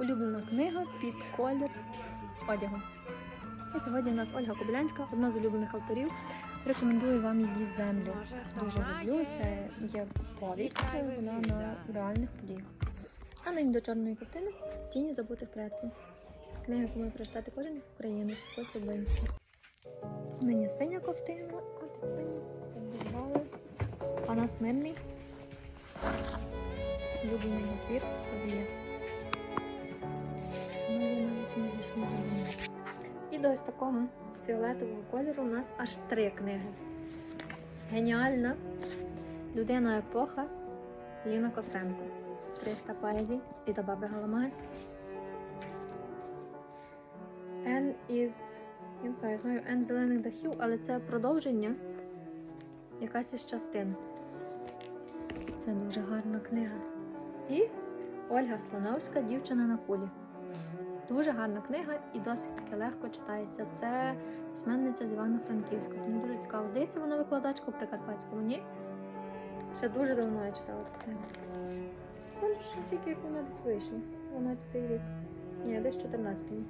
улюблена книга під колір одягу. І сьогодні в нас Ольга Кобилянська, одна з улюблених авторів. Рекомендую вам її землю. Дуже люблю. Це є повість, вона на реальних подіях. А ним до чорної картини Тіні забутих предків. Книга, яку має прочитати кожен українець Коцюбинський. Нині синя ковтина, а під синю підбирали Панас Мирний. Улюблений твір Повія. І до ось такого фіолетового кольору у нас аж три книги. Геніальна людина епоха Ліна Костенко. 300 поезій від Баби Галамай. Н із. Я не знаю, я знаю Н зелених дахів, але це продовження якась із частин. Це дуже гарна книга. І Ольга Слоновська Дівчина на кулі. Дуже гарна книга і досить таки легко читається. Це письменниця з Івано-Франківська. Тому дуже цікаво. Здається, вона викладачка у Прикарпатському. Ні? Ще дуже давно я читала таку книгу. Вона тільки як вона десь вийшла. 12 рік. Ні, десь 14-му.